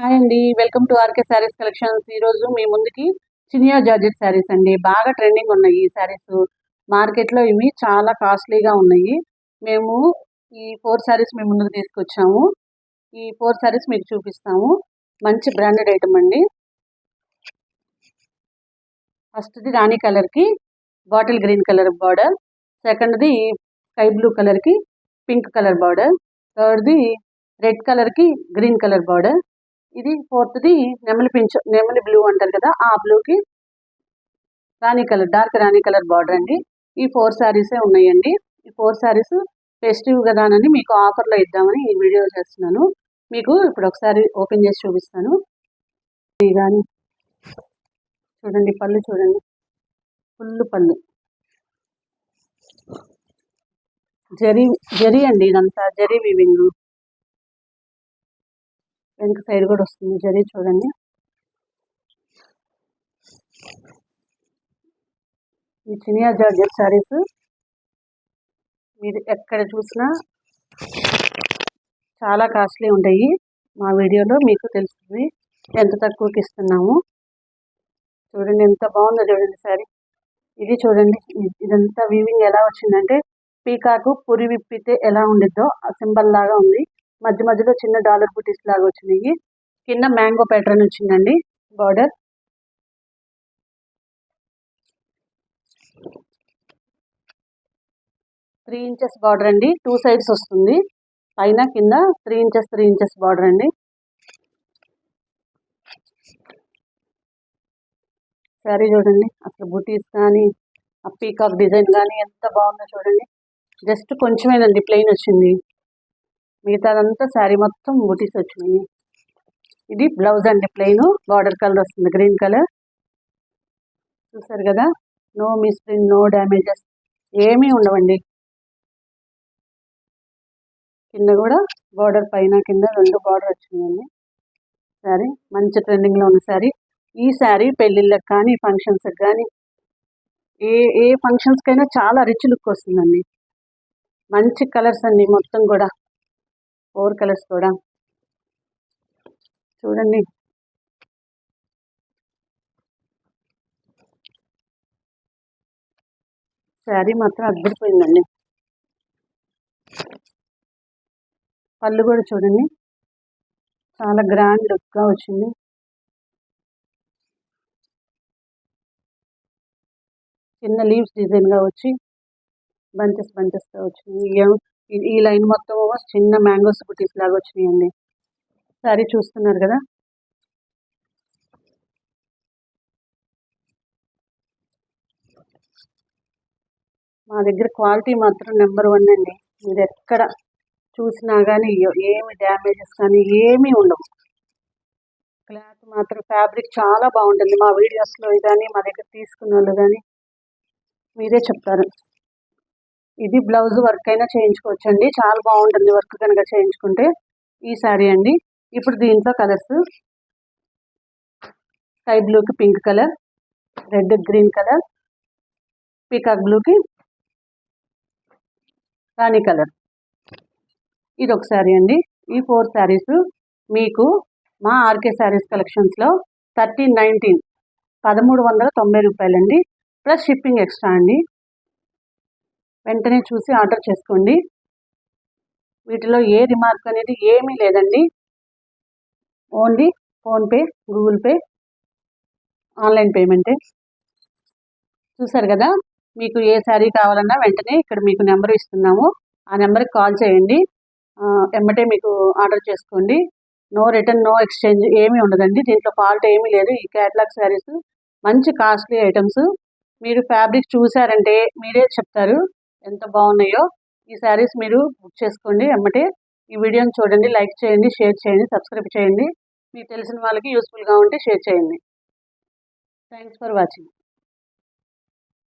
Hi అండి. Welcome to RK sarees collections. ఈరోజు మీ ముందుకి చినియా జార్జెట్ శారీస్ అండి. బాగా ట్రెండింగ్ ఉన్నాయి ఈ శారీస్. మార్కెట్లో ఇవి చాలా కాస్ట్లీగా ఉన్నాయి. మేము ఈ ఫోర్ శారీస్ మీ ముందుకు తీసుకొచ్చాము. ఈ ఫోర్ శారీస్ మీకు చూపిస్తాము. మంచి బ్రాండెడ్ ఐటమ్ అండి. ఫస్ట్ది రాణి కలర్కి బాటిల్ గ్రీన్ కలర్ బార్డర్. సెకండ్ది స్కై బ్లూ కలర్కి పింక్ కలర్ బార్డర్. థర్డ్ది రెడ్ కలర్కి గ్రీన్ కలర్ బార్డర్. ఇది ఫోర్త్ది నెమలి పించ్ నెమలి బ్లూ అంటారు కదా ఆ బ్లూకి రాణి కలర్ డార్క్ రాణి కలర్ బార్డర్ అండి. ఈ ఫోర్ శారీసే ఉన్నాయండి. ఈ ఫోర్ శారీస్ ఫెస్టివ్ కదానని మీకు ఆఫర్లో ఇద్దామని ఈ వీడియో చేస్తున్నాను. మీకు ఇప్పుడు ఒకసారి ఓపెన్ చేసి చూపిస్తాను. కానీ చూడండి పళ్ళు చూడండి. ఫుల్ పళ్ళు. జరీ జరీ అండి ఇదంతా జరీ వివింగ్. వెనక సైడ్ కూడా వస్తుంది. జరీ చూడండి. ఈ చినియా జార్జెట్ శారీస్ మీరు ఎక్కడ చూసినా చాలా కాస్ట్లీ ఉంటాయి. మా వీడియోలో మీకు తెలుస్తుంది ఎంత తక్కువకి ఇస్తున్నాము. చూడండి ఎంత బాగుందో చూడండి శారీ. ఇది చూడండి. ఇదంతా వీవింగ్ ఎలా వచ్చిందంటే పీకాకు పురి విప్పితే ఎలా ఉండిద్దో ఆ సింబల్ లాగా ఉంది. మధ్య మధ్యలో చిన్న డాలర్ బుటీస్ లాగా వచ్చినాయి. కింద మ్యాంగో ప్యాటర్న్ వచ్చిందండి. బార్డర్. త్రీ ఇంచెస్ బార్డర్ అండి. టూ సైడ్స్ వస్తుంది. పైన కింద three inches three inches border అండి. శారీ చూడండి. అసలు బుటీస్ కానీ ఆ పీకాక్ డిజైన్ కానీ ఎంత బాగుందో చూడండి. జస్ట్ కొంచెమేనండి. ప్లెయిన్ వచ్చింది. మిగతాదంతా శారీ మొత్తం బుటీస్ వచ్చినాయి. ఇది బ్లౌజ్ అండి ప్లెయిన్. బార్డర్ కలర్ వస్తుంది గ్రీన్ కలర్. చూసారు కదా? No misprint no damages. ఏమీ ఉండవండి. కింద కూడా బార్డర్ పైన కింద రెండు బార్డర్ వచ్చినాయండి. శారీ మంచి ట్రెండింగ్లో ఉన్న శారీ. ఈ శారీ పెళ్ళిళ్ళకి కానీ ఫంక్షన్స్కి కానీ ఏ ఏ ఫంక్షన్స్కైనా చాలా రిచ్ లుక్ వస్తుందండి. మంచి కలర్స్ అండి మొత్తం కూడా. ఫోర్ కలర్స్ కూడా. చూడండి. శారీ మాత్రం అద్భుతపోయిందండి పళ్ళు కూడా చూడండి. చాలా గ్రాండ్ లుక్గా వచ్చింది. చిన్న లీవ్స్ డిజైన్గా వచ్చి బంచెస్ బంచెస్గా వచ్చింది. ఈ లైన్ మొత్తం చిన్న మ్యాంగోస్ బుటీస్ లాగా వచ్చినాయండి. సారీ చూస్తున్నారు కదా? మా దగ్గర క్వాలిటీ మాత్రం నెంబర్ వన్ అండి. మీరు ఎక్కడ చూసినా కానీ ఏమి డ్యామేజెస్ కానీ ఏమీ ఉండవు. క్లాత్ మాత్రం ఫ్యాబ్రిక్ చాలా బాగుంటుంది. మా వీడియోస్లో కానీ మా దగ్గర తీసుకున్న వాళ్ళు కానీ మీరే చెప్తారు. ఇది బ్లౌజ్ వర్క్ అయినా చేయించుకోవచ్చు అండి చాలా బాగుంటుంది వర్క్ కనుక చేయించుకుంటే ఈ శారీ అండి. ఇప్పుడు దీంట్లో కలర్స్. స్కై బ్లూకి pink colour red green colour peacock బ్లూకి రాణి కలర్. ఇది ఒక శారీ అండి. ఈ ఫోర్ శారీస్ మీకు మా ఆర్కే శారీస్ కలెక్షన్స్లో థర్టీన్ నైన్టీన్ పదమూడు వందల తొంభై రూపాయలండి. ప్లస్ షిప్పింగ్ ఎక్స్ట్రా అండి. వెంటనే చూసి ఆర్డర్ చేసుకోండి. వీటిలో ఏ రిమార్క్ అనేది ఏమీ లేదండి. Only PhonePe Google Pay online పేమెంటే. చూసారు కదా మీకు ఏ శారీ కావాలన్నా వెంటనే ఇక్కడ మీకు నెంబర్ ఇస్తున్నాము. ఆ నెంబర్కి కాల్ చేయండి. ఎమ్మటే మీకు ఆర్డర్ చేసుకోండి. నో రిటర్న్ నో ఎక్స్చేంజ్ ఏమీ ఉండదండి. దీంట్లో ఫాల్ట్ ఏమీ లేదు. ఈ క్యాటలాగ్ శారీస్ మంచి కాస్ట్లీ ఐటమ్స్. మీరు ఫ్యాబ్రిక్ చూసారంటే మీరే చెప్తారు. ఎంత బాగున్నాయో ఈ శారీస్ మీరు బుక్ చేసుకోండి. ఎమ్మటే ఈ వీడియోని చూడండి లైక్ చేయండి షేర్ చేయండి సబ్స్క్రైబ్ చేయండి. మీకు తెలిసిన వాళ్ళకి యూస్ఫుల్గా ఉంటే షేర్ చేయండి. Thanks for watching